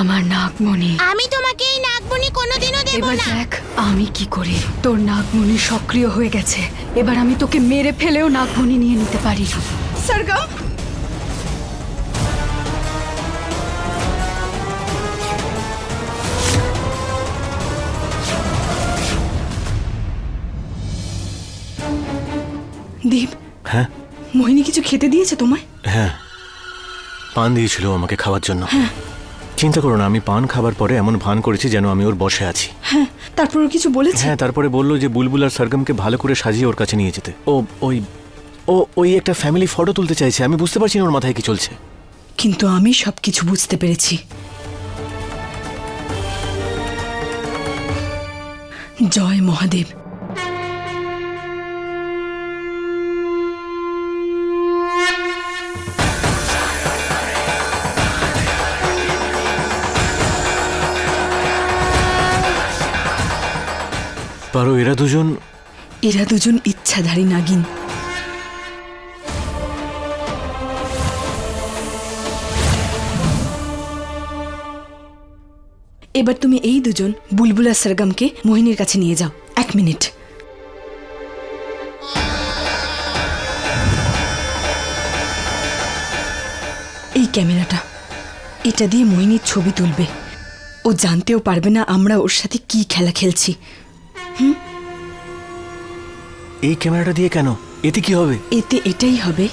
আমার নাগমণি। আমি তোমাকে এই নাগমণি কোনোদিনও দেব এবার না। দেখ আমি কি করি? তোর নাগমণি সক্রিয় হয়ে গেছে। এবার আমি তোকে মেরে ফেলেও নাগমণি নিয়ে নিতে পারি। সরগম দীপ হ্যাঁ? মোহিনী কিছু খেতে দিয়েছে তোমায়? হ্যাঁ। পান দিয়েছিল আমাকে খাওয়ার জন্য। চিন্তা করো না আমি পান খাবার পরে এমন ভান করেছি যেন আমি ওর বসে আছি। হ্যাঁ তারপর কিছু বলেছে? হ্যাঁ তারপরে বলল যে বুলবুল আর সরগমকে ভালো করে সাজিয়ে ওর কাছে নিয়ে যেতে। ও ওই ও ওই একটা ফ্যামিলি ফটো তুলতে চাইছে আমি বুঝতে পারছি না ওর মাথায় কি চলছে। কিন্তু আমি সব কিছু বুঝতে পেরেছি। জয় মহাদেব। পারো, এরা দুজন? এরা দুজন ইচ্ছাধারী নাগিন। এবার তুমি এই দুজন বুলবুলা সরগমকে মোহিনীর কাছে নিয়ে যাও। এক মিনিট। এই ক্যামেরাটা, এটা দিয়ে মোহিনীর ছবি তুলবে। ও জানতেও পারবে না আমরা ওর সাথে কি খেলা খেলছি। এই ক্যামেরাটা দিয়ে কেন? এতে কি হবে? এতে এটাই হবে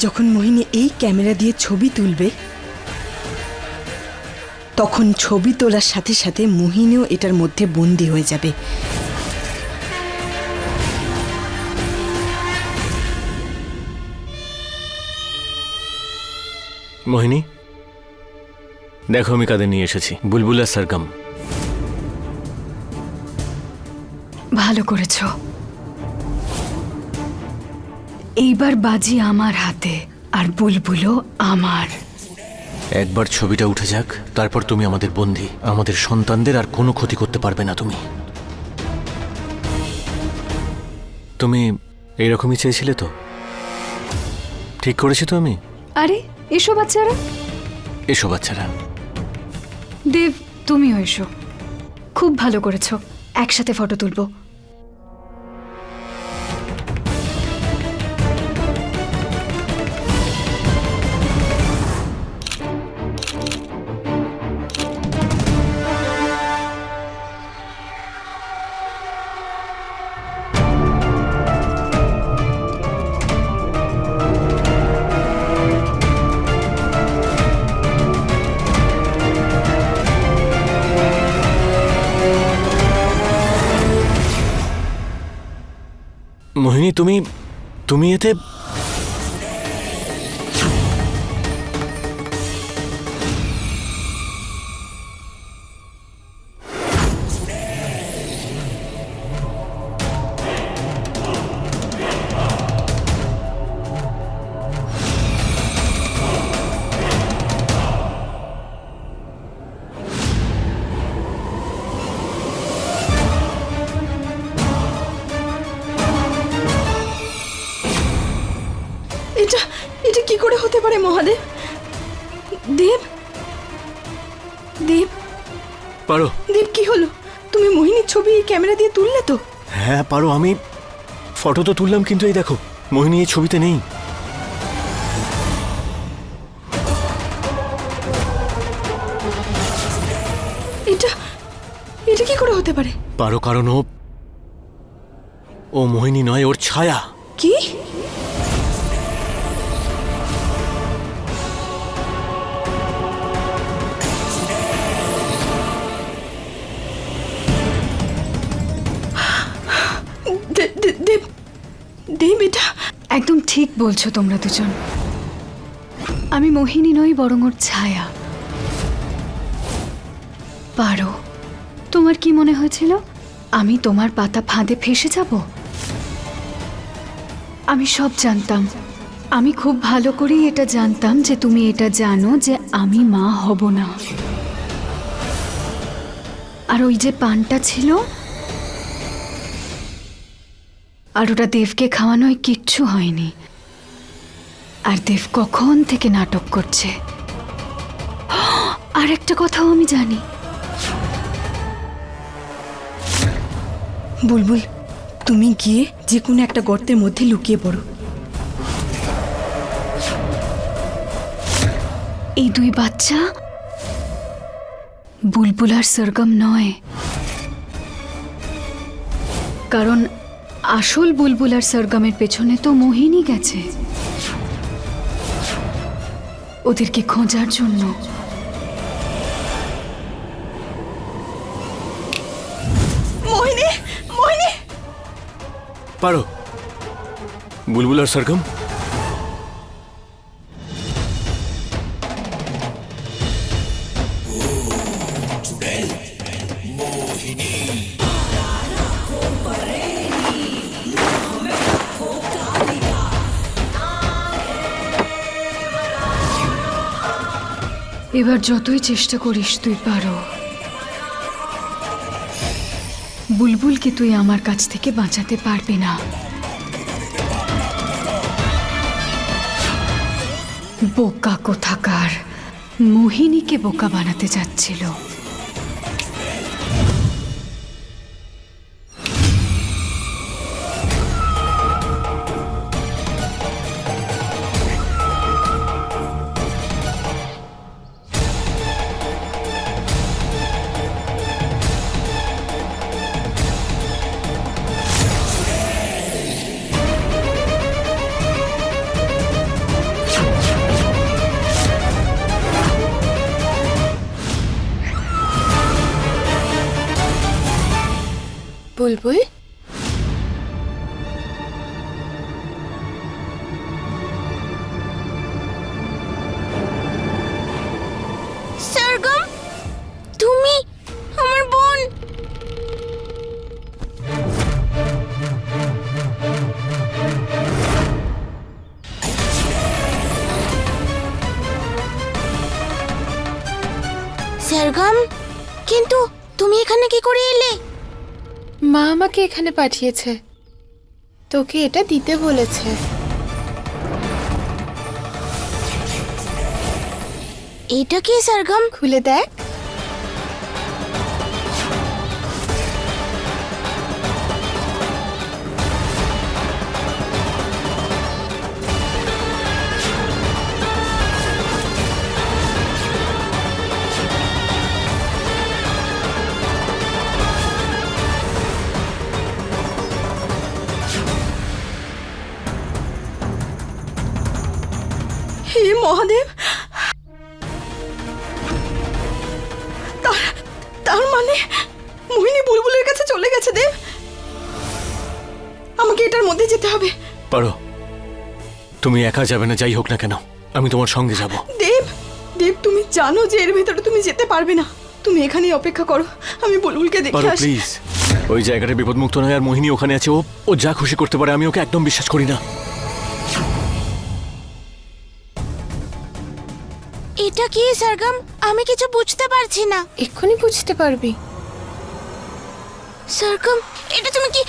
যখন মোহিনী এই ক্যামেরা দিয়ে ছবি তুলবে তখন ছবি তোলার সাথে সাথে মোহিনীও এটার মধ্যে বন্দি হয়ে যাবে। মোহিনী দেখো আমি কাদের নিয়ে এসেছি। বুলবুল সরগম। ভালো করেছ। এইবার বাজি আমার হাতে আর বুলবুলো আমার। একবার ছবিটা উঠে যাক তারপর তুমি আমাদের বন্দি। আমাদের সন্তানদের আর কোনো ক্ষতি করতে পারবে না তুমি। তুমি এইরকমই চেয়েছিলে তো? ঠিক করেছি তো আমি? আরে এসো বাচ্চারা। এসো বাচ্চারা। দেব তুমিও এসো। খুব ভালো করেছ। একসাথে ফটো তুলবো। তুমি তুমি এতে পারো আমি ফটো তো তুললাম কিন্তু এই দেখো মোহিনী এই ছবিতে নেই। এটা এটা কি করে হতে পারে? পারো কারণ ও ও মোহিনী নয় ওর ছায়া। একদম ঠিক বলছো তোমরা দুজন। আমি মোহিনী নই বরং ওর ছায়া। পারো, তোমার কি মনে হয়েছিল? আমি তোমার পাতা ফাঁদে ফেসে যাব? আমি সব জানতাম। আমি খুব ভালো করেই এটা জানতাম যে তুমি এটা জানো যে আমি মা হব না। আর ওই যে পানটা ছিল আর ওটা দেবকে খাওয়ানোয় কিচ্ছু হয়নি। আর দেব কখন থেকে নাটক করছে? আর একটা কথাও আমি জানি। বুলবুল, তুমি গিয়ে যে কোনো একটা গর্তের মধ্যে লুকিয়ে পড়ো। এই দুই বাচ্চা বুলবুল আর সরগম নয়। কারণ আসল বুলবুল আর সরগমের পেছনে তো মোহিনী গেছে। ওদেরকে খোঁজার জন্য। মোহিনী মোহিনী! পারো। বুলবুল আর সরগম? এবার যতই চেষ্টা করিস, তুই পারো। বুলবুলকে তুই আমার কাছ থেকে বাঁচাতে পারবি না। বোকা কোথাকার, মোহিনীকে বোকা বানাতে যাচ্ছিল। বুলবুল আমাকে এখানে পাঠিয়েছে। তোকে এটা দিতে বলেছে। এটা কি সরগম? খুলে দেখ। তুমি একা যাবে না যাই হোক না কেন। আমি তোমার সঙ্গে যাব। দেব দেব তুমি জানো যে এর ভেতরে তুমি যেতে পারবে না। তুমি এখানেই অপেক্ষা করো আমি বুলবুলকে দেখে আসি। প্লিজ ওই জায়গাটা বিপদমুক্ত নয় আর মোহিনী ওখানে আছে। ও ও যা খুশি করতে পারে আমি ওকে একদম বিশ্বাস করি না। এটা কি সরগম? আমি কিছু বুঝতে পারছি না। এক্ষুনি বুঝতে পারবি। সরগম এটা তুমি কি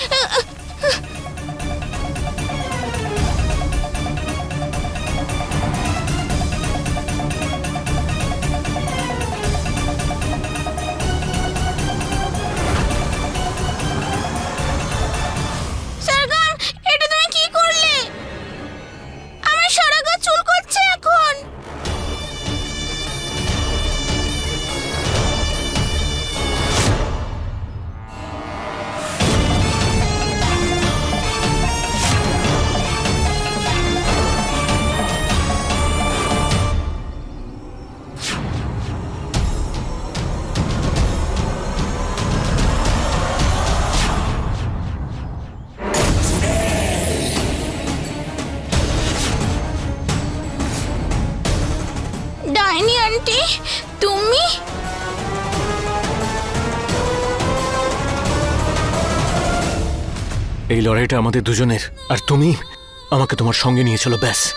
এই লড়াইটা আমাদের দুজনের। আর তুমি? আমাকে তোমার সঙ্গে নিয়ে চলো ব্যাস।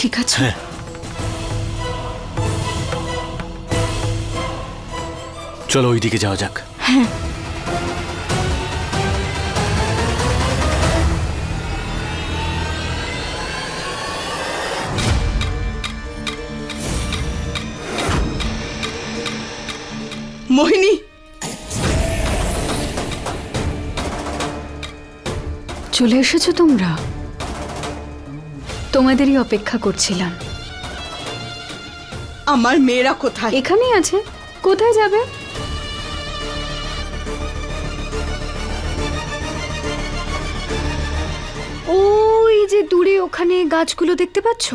ঠিক আছো। হ্যাঁ। চলো ওইদিকে যাওয়া যাক। হ্যাঁ। মোহিনী! চলে এসেছ তোমরা? তোমাদেরই অপেক্ষা করছিলাম। আমার মেয়েরা কোথায়? এখানেই আছে। কোথায় যাবে? ওই যে দূরে ওখানে গাছগুলো দেখতে পাচ্ছ?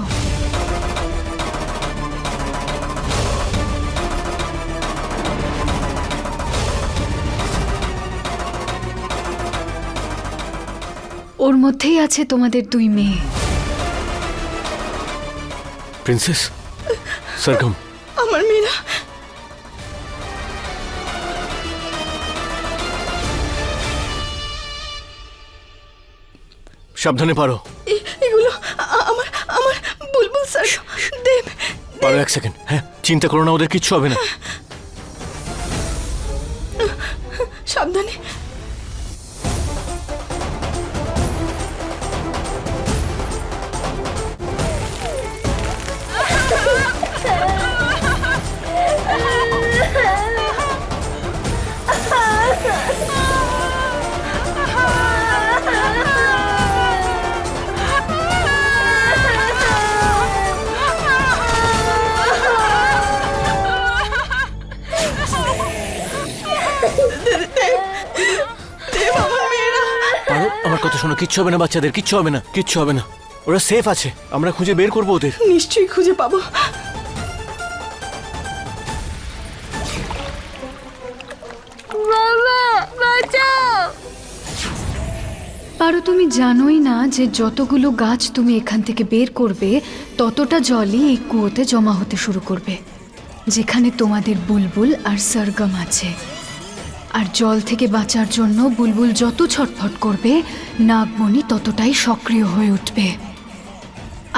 ওর মধ্যেই আছে তোমাদের দুই মেয়ে। প্রিন্সেস সরগম আমার মেয়েরা সাবধানে পারো। এগুলো আমার আমার বুলবুল স্যার দেব পারো এক সেকেন্ড হ্যাঁ? চিন্তা করো না ওদের কিচ্ছু হবে না। আমার কথা শোনো কিচ্ছু হবে না বাচ্চাদের কিচ্ছু হবে না কিচ্ছু হবে না। ওরা সেফ আছে আমরা খুঁজে বের করব ওদের। নিশ্চয়ই খুঁজে পাবো। পারো তুমি জানোই না যে যতগুলো গাছ তুমি এখান থেকে বের করবে ততটা জলই এই কুয়োতে জমা হতে শুরু করবে। যেখানে তোমাদের বুলবুল আর সরগম আছে। আর জল থেকে বাঁচার জন্য বুলবুল যত ছটফট করবে, নাগমণি ততটাই সক্রিয় হয়ে উঠবে।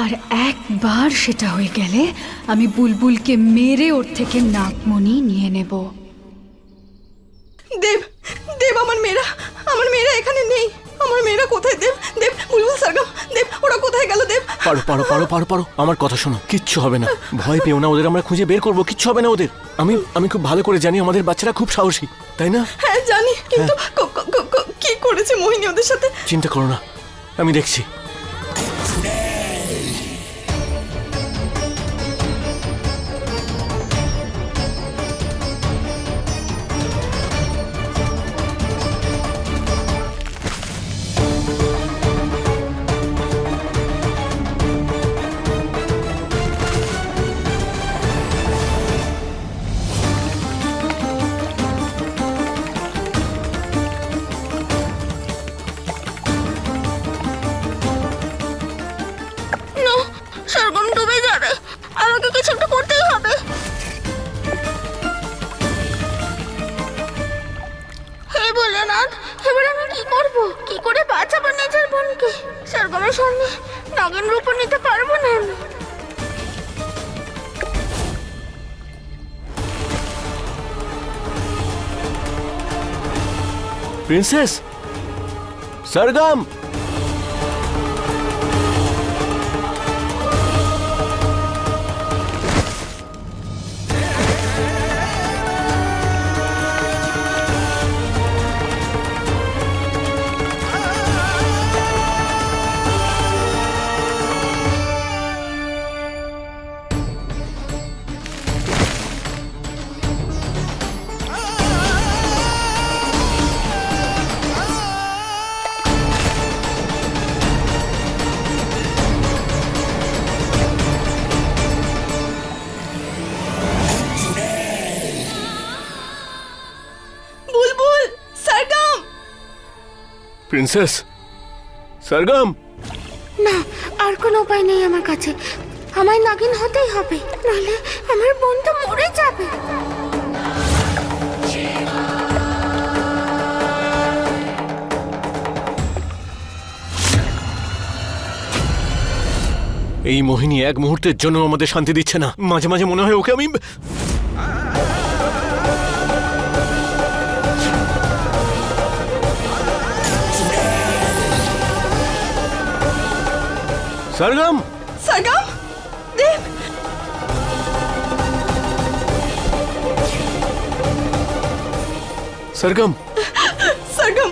আর একবার সেটা হয়ে গেলে আমি বুলবুলকে মেরে ওর থেকে নাগমণি নিয়ে নেব। দেব দেব আমার মেয়েরা আমার মেয়েরা এখানে নেই। আমার মেয়েরা কোথায়? দেব দেব বুলবুল সরগম দেব ওরা কোথায় গেল? দেব। পারো পারো পারো পারো পারো। আমার কথা শোনো কিচ্ছু হবে না। ভয় পেও না ওদের আমরা খুঁজে বের করব কিচ্ছু হবে না ওদের। আমি আমি খুব ভালো করে জানি আমাদের বাচ্চারা খুব সাহসী তাই না? হ্যাঁ জানি কিন্তু ক- ক- কি করেছে মোহিনী ওদের সাথে? চিন্তা করো না আমি দেখছি। প্রিন্সেস সরগম প্রিন্সেস সরগম না আর কোনো উপায় নেই আমার কাছে। আমায় নাগিন হতেই হবে নাহলে আমার বোন তো মরে যাবে। এই মোহিনী এক মুহূর্তের জন্য আমাদের শান্তি দিচ্ছে না। মাঝে মাঝে মনে হয় ওকে আমি সরগম সরগম দেব? সরগম সরগম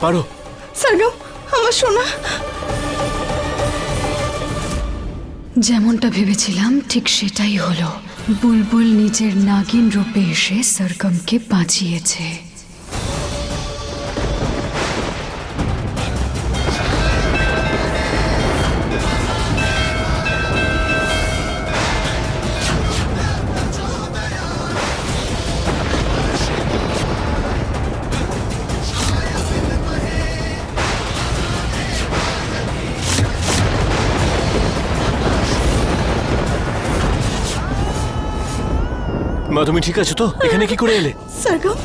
পারো। সরগম আমার সোনা। যেমনটা ভেবেছিলাম ঠিক সেটাই হলো। বুলবুল নিজের নাগিন রূপে এসে সরগমকে বাঁচিয়েছে। মা তুমি ঠিক আছো তো? এখানে কি করে এলে? সরগম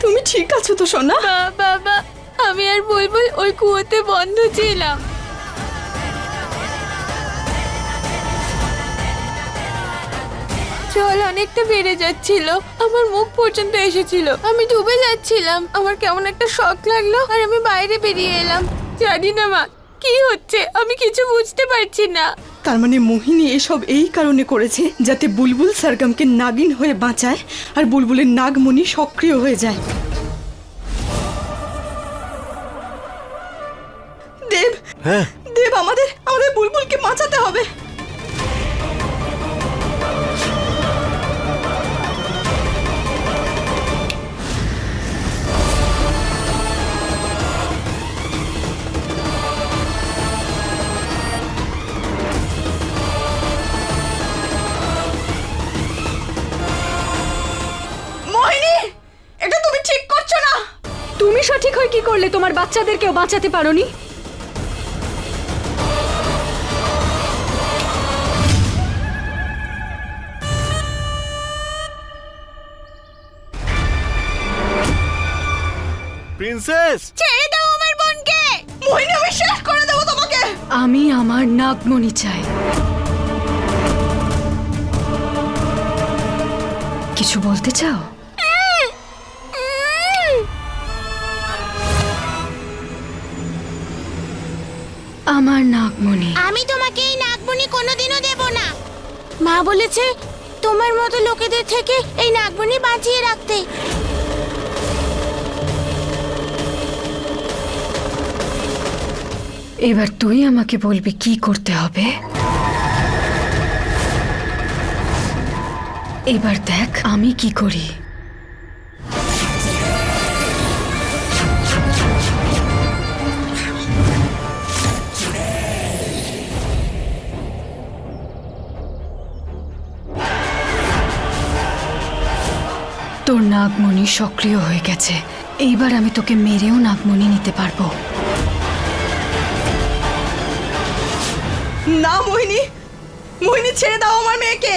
তুমি ঠিক আছো তো সোনা? বাবা আমি আর বুলবুল ওই কুয়োতে বন্ধ ছিলাম। জল অনেকটা বেড়ে যাচ্ছিল আমার মুখ পর্যন্ত এসেছিল। আমি ডুবে যাচ্ছিলাম আমার কেমন একটা শখ লাগল আর আমি বাইরে বেরিয়ে এলাম। জানি না মা কি হচ্ছে? আমি কিছু বুঝতে পারছি না। তার মানে মোহিনী এসব এই কারণে করেছে যাতে বুলবুল সারগামকে নাগিন হয়ে বাঁচায় আর বুলবুলের নাগমণি সক্রিয় হয়ে যায়। দেব! হ্যাঁ? দেব আমাদের আমাদের বুলবুলকে বাঁচাতে হবে। তুমি সঠিক হয়ে কি করলে? তোমার বাচ্চাদেরকেও বাঁচাতে পারোনি? প্রিন্সেস ছেড়ে দাও আমার বোনকে! মোহিনী আমি করে দেবো তোমাকে! আমি আমার নাগমণি চাই। কিছু বলতে চাও? আমার নাগমণি। আমি তোমাকে এই নাগমণি কোনোদিনও দেব না। মা বলেছে তোমার মতো লোকেদের থেকে এই নাগমণি বাঁচিয়ে রাখতে। এবার তুই আমাকে বলবি কি করতে হবে? এবার দেখ আমি কি করি। তোর নাগমণি সক্রিয় হয়ে গেছে। এইবার আমি তোকে মেরেও নাগমণি নিতে পারব। না, মোহিনী। মোহিনী, ছেড়ে দাও আমার মেয়েকে।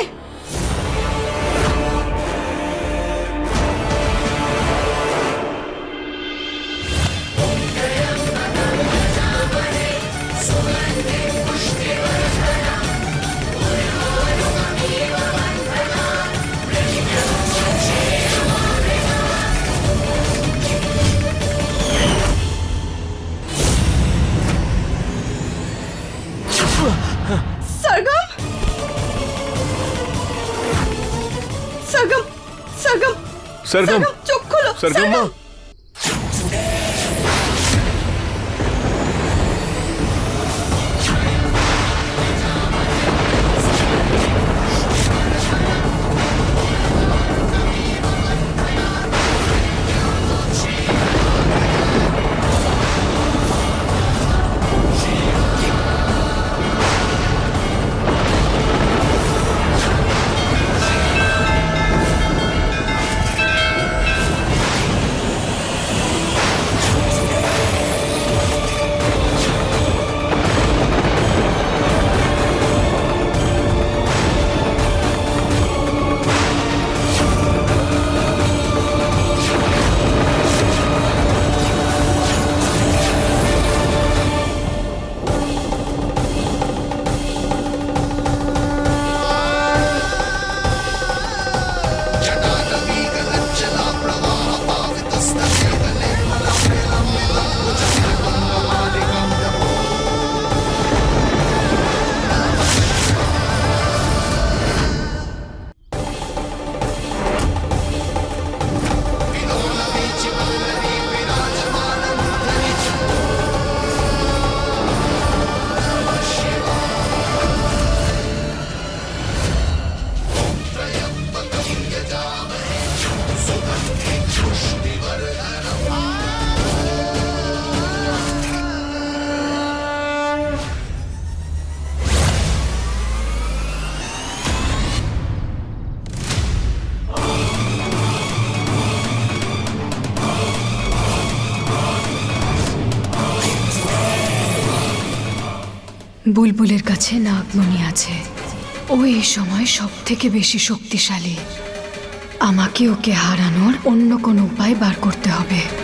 সরগম চোখ খোলো সরগম মা বুলবুলের কাছে নাগমণি আছে। ও এই সময় সব থেকে বেশি শক্তিশালী। আমাকে ওকে হারানোর অন্য কোনো উপায় বার করতে হবে।